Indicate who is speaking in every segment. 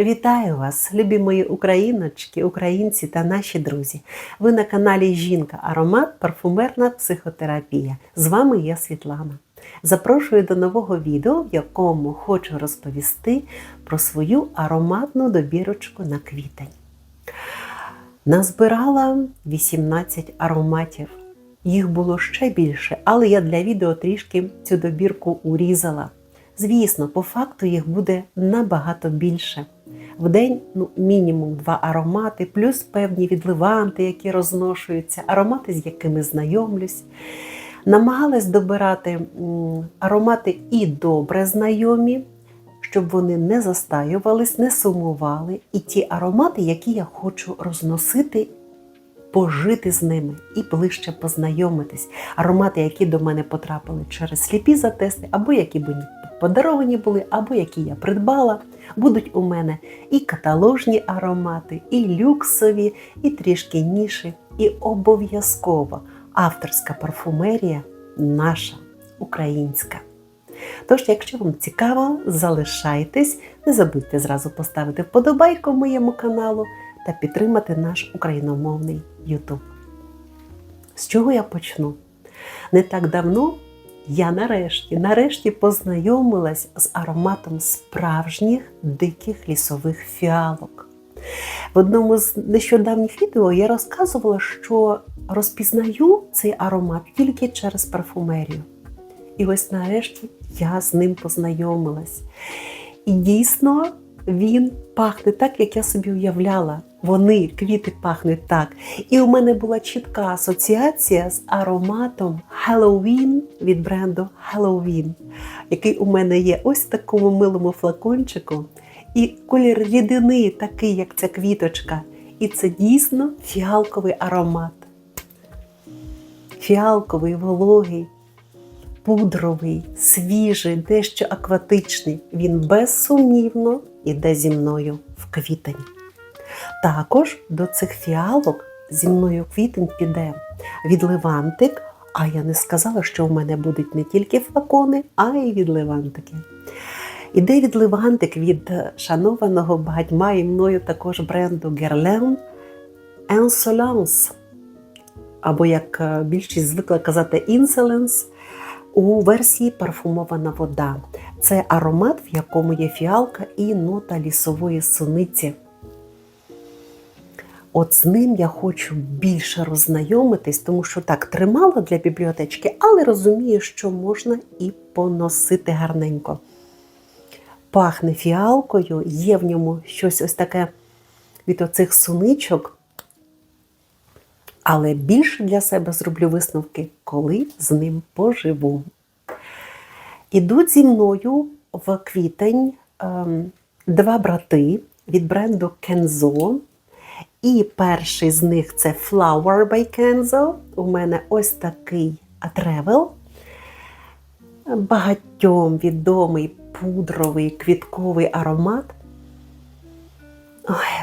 Speaker 1: Вітаю вас, любі мої україночки, українці та наші друзі. Ви на каналі Жінка Аромат, парфумерна психотерапія. З вами я Світлана. Запрошую до нового відео, в якому хочу розповісти про свою ароматну добірочку на квітень. Назбирала 18 ароматів. Їх було ще більше, але я для відео трішки цю добірку урізала. Звісно, по факту їх буде набагато більше. В день ну, мінімум два аромати, плюс певні відливанти, які розношуються, аромати, з якими знайомлюсь. Намагалась добирати аромати і добре знайомі, щоб вони не застаювались, не сумували. І ті аромати, які я хочу розносити, пожити з ними і ближче познайомитись. Аромати, які до мене потрапили через сліпі затести, або які мені подаровані були, або які я придбала, будуть у мене і каталожні аромати, і люксові, і трішки ніші, і обов'язково авторська парфумерія наша українська. Тож, якщо вам цікаво, залишайтесь, не забудьте зразу поставити вподобайку моєму каналу та підтримати наш україномовний YouTube. З чого я почну? Не так давно я нарешті, нарешті познайомилась з ароматом справжніх диких лісових фіалок. В одному з нещодавніх відео я розказувала, що розпізнаю цей аромат тільки через парфумерію. І ось нарешті я з ним познайомилась. І дійсно він пахне так, як я собі уявляла. Вони, квіти пахнуть так. І у мене була чітка асоціація з ароматом Halloween від бренду Halloween, який у мене є ось в такому милому флакончику. І колір рідини такий, як ця квіточка. І це дійсно фіалковий аромат. Фіалковий, вологий, пудровий, свіжий, дещо акватичний. Він безсумнівно іде зі мною в квітень. Також до цих фіалок зі мною квітень піде відливантик, а я не сказала, що в мене будуть не тільки флакони, а й відливантики. Іде відливантик від шанованого багатьма і мною також бренду Guerlain Insolence, або, як е, більшість звикла казати, Insolence, у версії парфумована вода. Це аромат, в якому є фіалка і нота лісової суниці. От з ним я хочу більше роззнайомитись, тому що так тримала для бібліотечки, але розумію, що можна і поносити гарненько. Пахне фіалкою, є в ньому щось ось таке від оцих суничок. Але більше для себе зроблю висновки, коли з ним поживу. Ідуть зі мною в квітень ем, два брати від бренду Kenzo. І перший з них це Flower by Kenzo. У мене ось такий тревел. Багатьом відомий пудровий квітковий аромат,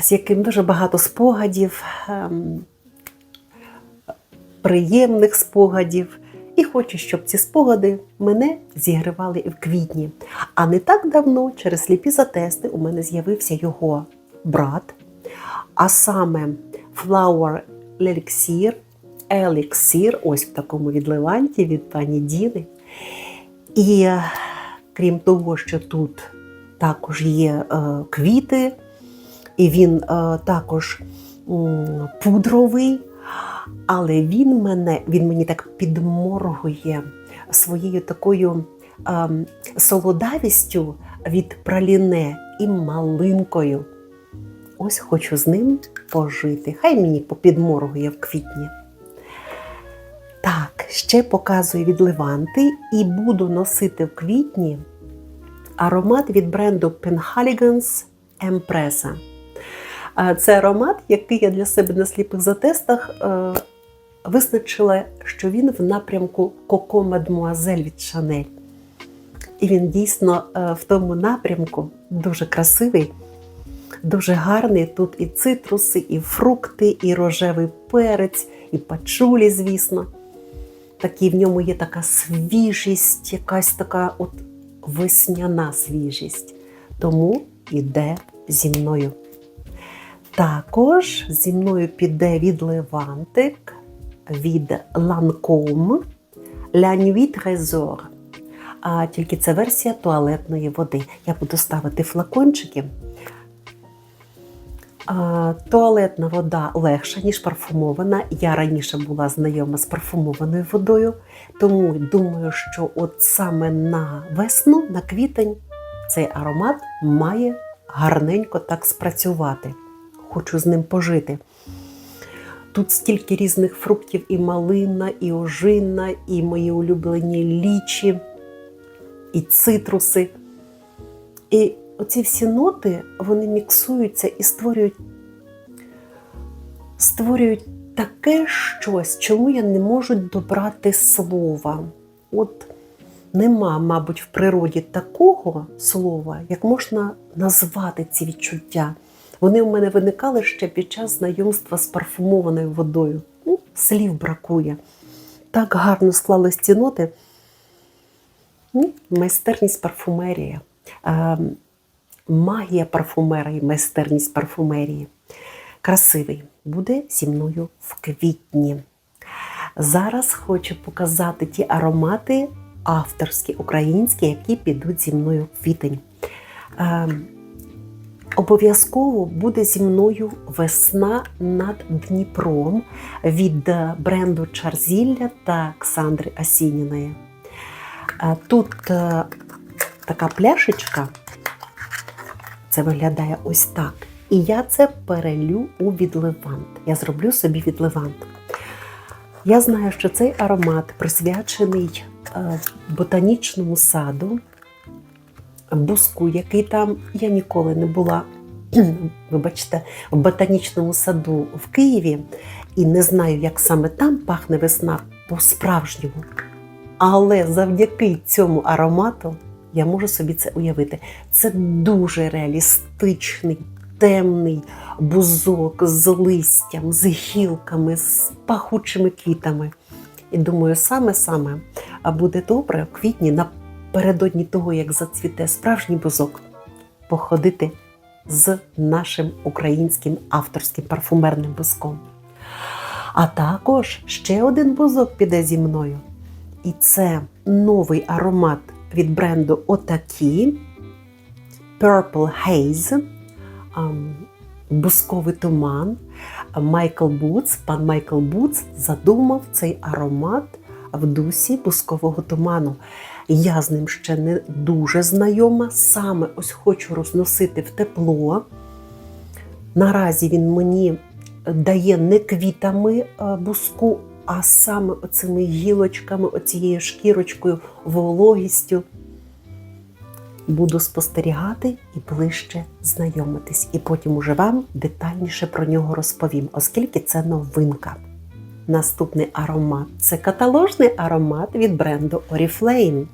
Speaker 1: з яким дуже багато спогадів, ем, приємних спогадів. І хочу, щоб ці спогади мене зігривали в квітні. А не так давно, через сліпі затести, у мене з'явився його брат, а саме Flower Elixir, Elixir, ось в такому відливанті від пані Діни. І е, крім того, що тут також є е, квіти, і він е, також пудровий, але він мене, він мені так підморгує своєю такою е, солодавістю від праліне і малинкою. Ось хочу з ним пожити. Хай мені попідморгує в квітні. Так, ще показую відливанти і буду носити в квітні аромат від бренду Penhaligans Empresa. Е, Це аромат, який я для себе на сліпих затестах е, визначила, що він в напрямку Coco Mademoiselle від Chanel. І він дійсно е, в тому напрямку дуже красивий, дуже гарний. Тут і цитруси, і фрукти, і рожевий перець, і пачулі, звісно. Такий в ньому є така свіжість, якась така от весняна свіжість. Тому іде зі мною. Також зі мною піде від Левантик, від Lancome La Trésor. А тільки це версія туалетної води. Я буду ставити флакончики. Туалетна вода легша, ніж парфумована. Я раніше була знайома з парфумованою водою, тому думаю, що от саме на весну, на квітень, цей аромат має гарненько так спрацювати. Хочу з ним пожити. Тут стільки різних фруктів: і малина, і ожина, і мої улюблені лічі, і цитруси. І оці всі ноти вони міксуються і створюють, створюють таке щось, чому я не можу добрати слова. От нема, мабуть, в природі такого слова, як можна назвати ці відчуття. Вони у мене виникали ще під час знайомства з парфумованою водою. Ну, слів бракує. Так гарно склались ці ноти. Ну, майстерність парфумерія. Е, магія парфумера і майстерність парфумерії. Красивий буде зі мною в квітні. Зараз хочу показати ті аромати авторські, українські, які підуть зі мною в квітень. Е, Обов'язково буде зі мною весна над Дніпром від бренду Чарзілля та Ксандри Асініної. Е, Тут е, така пляшечка, це виглядає ось так. І я це перелю у відливант. Я зроблю собі відливант. Я знаю, що цей аромат присвячений е, ботанічному саду буску, який там я ніколи не була, вибачте, в ботанічному саду в Києві, і не знаю, як саме там пахне весна по-справжньому. Але завдяки цьому аромату я можу собі це уявити. Це дуже реалістичний, темний бузок з листям, з гілками, з пахучими квітами. І думаю, саме-саме буде добре в квітні напередодні того, як зацвіте справжній бузок, походити з нашим українським авторським парфумерним бузком. А також ще один бузок піде зі мною. І це новий аромат від бренду Отакі Purple Haze, ам, бусковий туман. Майкл Буц, пан Майкл Буц задумав цей аромат в дусі бускового туману. Я з ним ще не дуже знайома. Саме ось хочу розносити в тепло. Наразі він мені дає не квітами е, буску, а саме оцими гілочками, оцією шкірочкою, вологістю. Буду спостерігати і ближче знайомитись. І потім уже вам детальніше про нього розповім, оскільки це новинка. Наступний аромат це каталожний аромат від бренду Oriflame.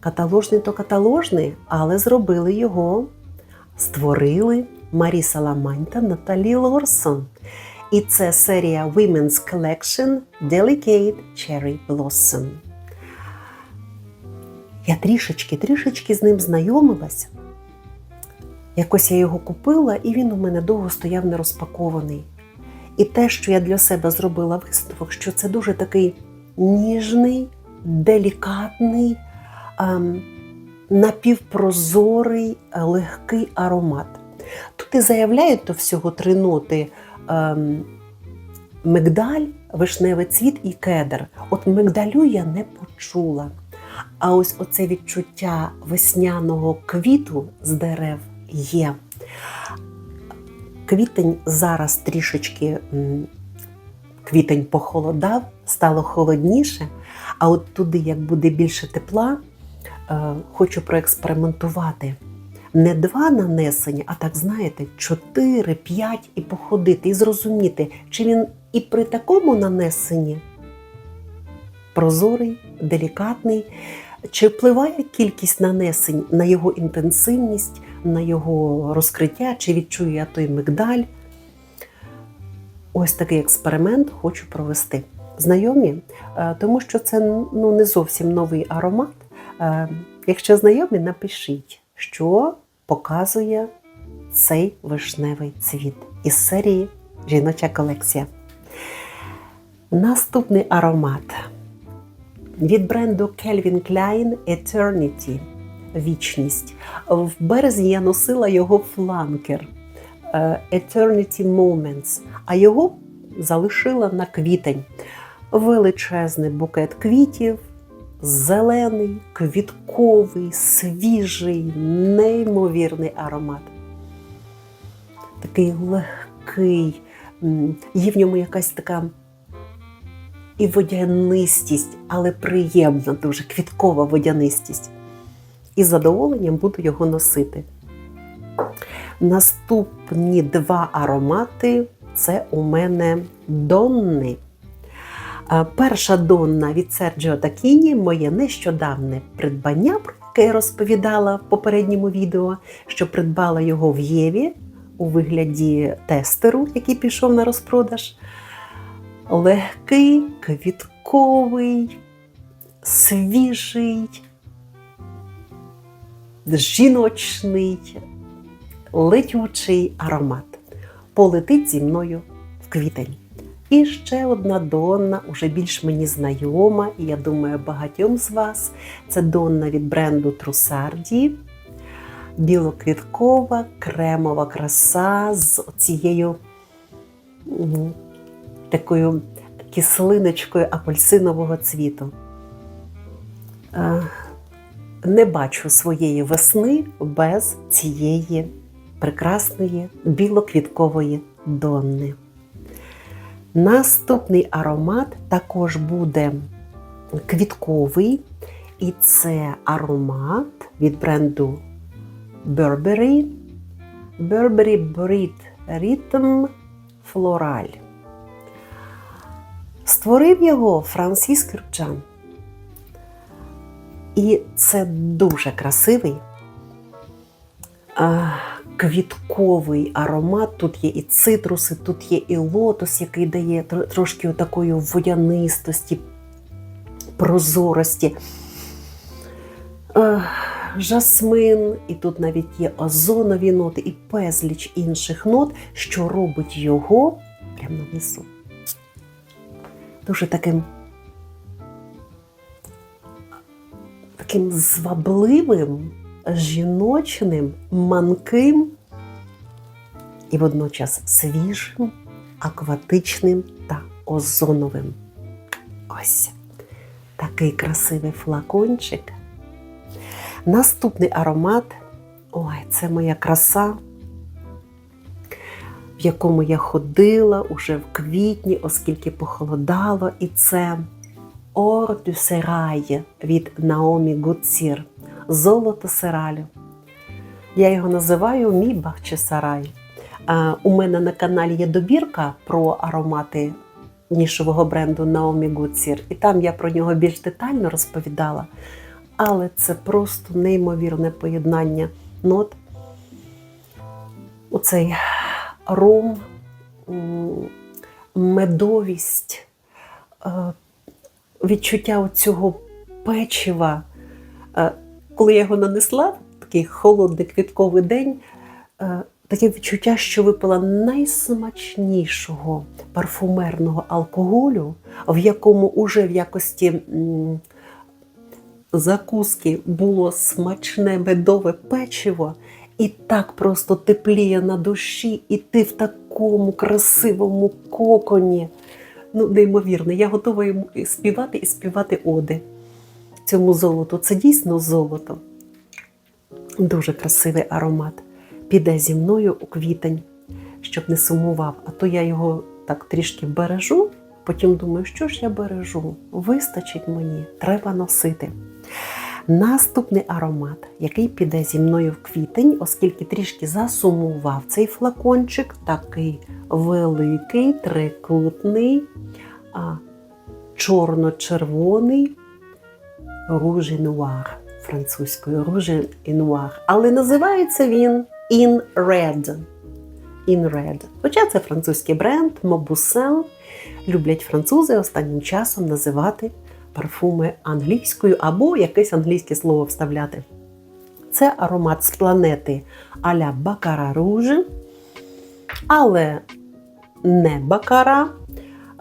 Speaker 1: Каталожний то каталожний, але зробили його, створили Маріса Ламань та Наталі Лорсон. І це серія Women's Collection Delicate Cherry Blossom. Я трішечки, трішечки з ним знайомилась. Якось я його купила, і він у мене довго стояв нерозпакований. І те, що я для себе зробила висновок, що це дуже такий ніжний, делікатний, ем, напівпрозорий, легкий аромат. Тут і заявляють то всього три ноти: мигдаль, вишневий цвіт і кедр. От мигдалю я не почула. А ось оце відчуття весняного квіту з дерев є. Квітень зараз трішечки квітень похолодав, стало холодніше, а от туди, як буде більше тепла, е, хочу проекспериментувати. Не два нанесення, а так, знаєте, чотири, п'ять і походити, і зрозуміти, чи він і при такому нанесенні прозорий, делікатний, чи впливає кількість нанесень на його інтенсивність, на його розкриття, чи відчую я той мигдаль. Ось такий експеримент хочу провести. Знайомі, Е, тому що це ну, не зовсім новий аромат. Е, Якщо знайомі, напишіть, що показує цей вишневий цвіт із серії Жіноча колекція. Наступний аромат від бренду Calvin Klein Eternity Вічність. В березні я носила його фланкер е, Eternity Moments, а його залишила на квітень. Величезний букет квітів, зелений, квітковий, свіжий, неймовірний аромат. Такий легкий, є в ньому якась така і водянистість, але приємна, дуже квіткова водянистість. І з задоволенням буду його носити. Наступні два аромати це у мене Донни. Перша Донна від Серджіо Такіні моє нещодавне придбання, про яке я розповідала в попередньому відео, що придбала його в Єві у вигляді тестеру, який пішов на розпродаж. Легкий, квітковий, свіжий, жіночний, летючий аромат. Полетить зі мною в квітень. І ще одна Донна, уже більш мені знайома, і я думаю, багатьом з вас. Це Донна від бренду Трусарді. Білоквіткова, кремова краса з цією такою кислиночкою апельсинового цвіту. Е, Не бачу своєї весни без цієї прекрасної білоквіткової Донни. Наступний аромат також буде квітковий, і це аромат від бренду Burberry Burberry Brit Rhythm Floral. Створив його Франсіс Кюрчан. І це дуже красивий а, квітковий аромат. Тут є і цитруси, тут є і лотос, який дає трошки такої водянистості, прозорості. Жасмин, і тут навіть є озонові ноти, і безліч інших нот, що робить його прямо нанесу. Дуже таким таким звабливим, жіночним, манким і водночас свіжим, акватичним та озоновим. Ось такий красивий флакончик. Наступний аромат ой, це моя краса, в якому я ходила уже в квітні, оскільки похолодало, і це Ор дю від Наомі Гуцір. Золото Сералю. Я його називаю мій Бахчисарай. А, У мене на каналі є добірка про аромати нішового бренду Наомі Гуцір, і там я про нього більш детально розповідала. Але це просто неймовірне поєднання нот. Оцей ром, медовість, е, відчуття цього печива. Е, Коли я його нанесла, такий холодний квітковий день, е, таке відчуття, що випила найсмачнішого парфумерного алкоголю, в якому уже в якості закуски було смачне медове печиво, і так просто тепліє на душі, і ти в такому красивому коконі. Ну, неймовірно, я готова йому співати і співати оди цьому золоту. Це дійсно золото. Дуже красивий аромат. Піде зі мною у квітень, щоб не сумував. А то я його так трішки бережу, потім думаю, що ж я бережу? Вистачить мені, треба носити. Наступний аромат, який піде зі мною в квітень, оскільки трішки засумував цей флакончик, такий великий, трикутний, чорно-червоний ружі нуар французькою ружі і. Але називається він In Red. In Red. Хоча це французький бренд Mauboussin. Люблять французи останнім часом називати парфуми англійською або якесь англійське слово вставляти. Це аромат з планети Аля Бакара Руж, але не бакара.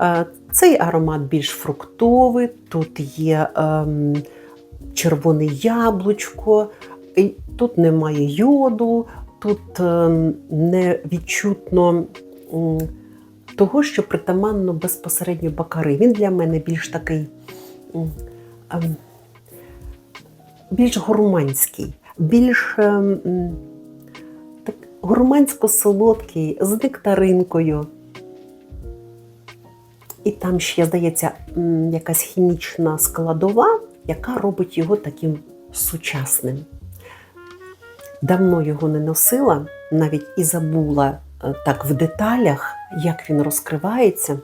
Speaker 1: Е, Цей аромат більш фруктовий, тут є ем, червоне яблучко, тут немає йоду, тут ем, не відчутно м, того, що притаманно безпосередньо бакари. Він для мене більш такий ем, більш гурманський, більш ем, так, гурмансько-солодкий, з нектаринкою. І там ще, здається, якась хімічна складова, яка робить його таким сучасним. Давно його не носила, навіть і забула е, так в деталях, як він розкривається.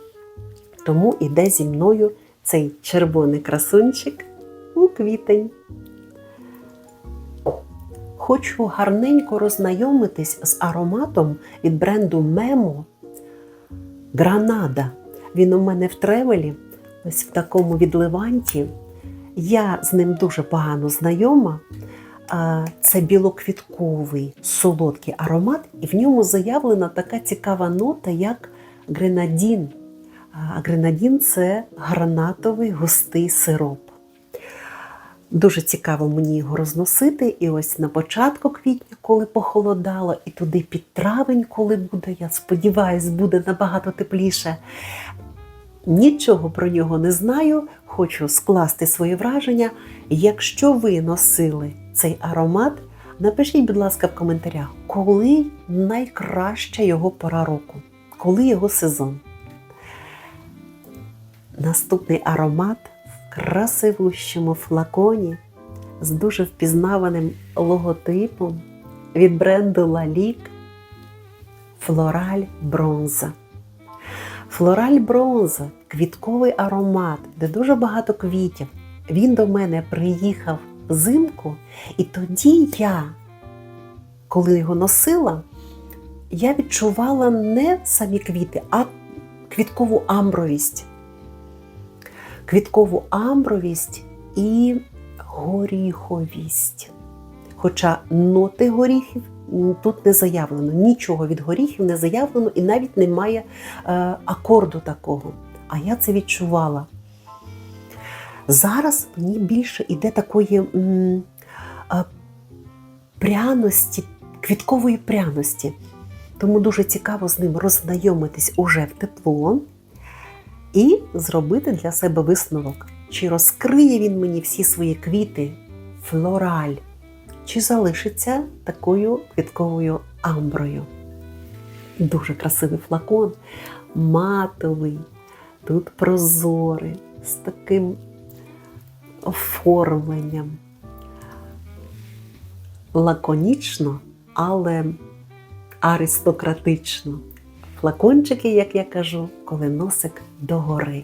Speaker 1: Тому іде зі мною цей червоний красунчик у квітень. Хочу гарненько роззнайомитись з ароматом від бренду Memo Гранада. Він у мене в тревелі, ось в такому відливанті. Я з ним дуже погано знайома. Це білоквітковий солодкий аромат, і в ньому заявлена така цікава нота, як гренадін. А гренадін це гранатовий густий сироп. Дуже цікаво мені його розносити. І ось на початку квітня, коли похолодало, і туди під травень, коли буде, я сподіваюся, буде набагато тепліше. Нічого про нього не знаю, хочу скласти свої враження. Якщо ви носили цей аромат, напишіть, будь ласка, в коментарях, коли найкраща його пора року, коли його сезон. Наступний аромат в красивущому флаконі з дуже впізнаваним логотипом від бренду Lalique Флораль Бронза. Флораль Бронза квітковий аромат, де дуже багато квітів. Він до мене приїхав взимку, і тоді я, коли його носила, я відчувала не самі квіти, а квіткову амбровість. Квіткову амбровість і горіховість. Хоча ноти горіхів тут не заявлено, нічого від горіхів не заявлено і навіть немає е, акорду такого. А я це відчувала. Зараз мені більше йде такої м, е, пряності, квіткової пряності. Тому дуже цікаво з ним роззнайомитись уже в тепло і зробити для себе висновок, чи розкриє він мені всі свої квіти, флораль, чи залишиться такою квітковою амброю. Дуже красивий флакон, матовий, тут прозорий, з таким оформленням. Лаконічно, але аристократично. Флакончики, як я кажу, коли носик догори.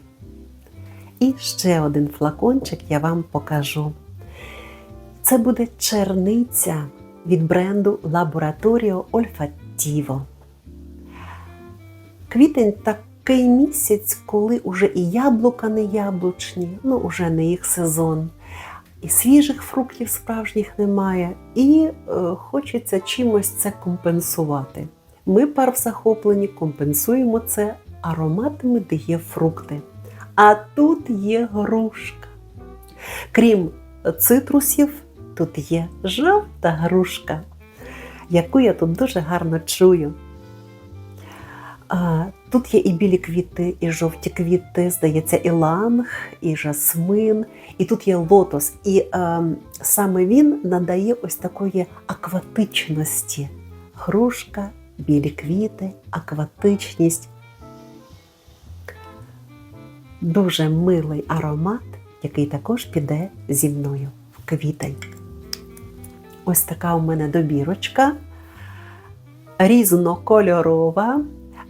Speaker 1: І ще один флакончик я вам покажу. Це буде черниця від бренду Laboratorio Olfattivo. Квітень такий місяць, коли уже і яблука не яблучні, ну уже не їх сезон, і свіжих фруктів справжніх немає, і е, хочеться чимось це компенсувати. Ми пар в захопленні компенсуємо це ароматами, де є фрукти. А тут є грушка. Крім цитрусів, тут є жовта грушка, яку я тут дуже гарно чую. Тут є і білі квіти, і жовті квіти, здається, і ланг, і жасмин, і тут є лотос. І е, саме він надає ось такої акватичності. Грушка, білі квіти, акватичність. Дуже милий аромат, який також піде зі мною в квітень. Ось така у мене добірочка, різнокольорова,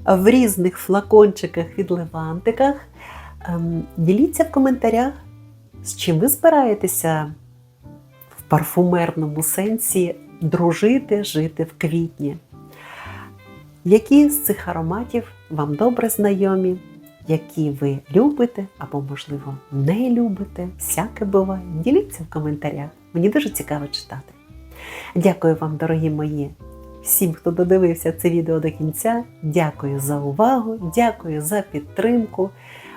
Speaker 1: в різних флакончиках відливантиках. Ем, Діліться в коментарях, з чим ви збираєтеся в парфумерному сенсі дружити, жити в квітні. Які з цих ароматів вам добре знайомі, які ви любите або, можливо, не любите, всяке буває. Діліться в коментарях. Мені дуже цікаво читати. Дякую вам, дорогі мої, всім, хто додивився це відео до кінця. Дякую за увагу, дякую за підтримку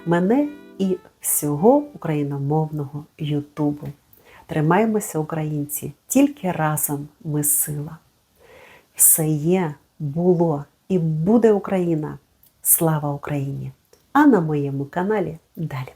Speaker 1: мене і всього україномовного Ютубу. Тримаємося, українці, тільки разом ми сила. Все є, було і буде Україна. Слава Україні! А на моєму каналі далі.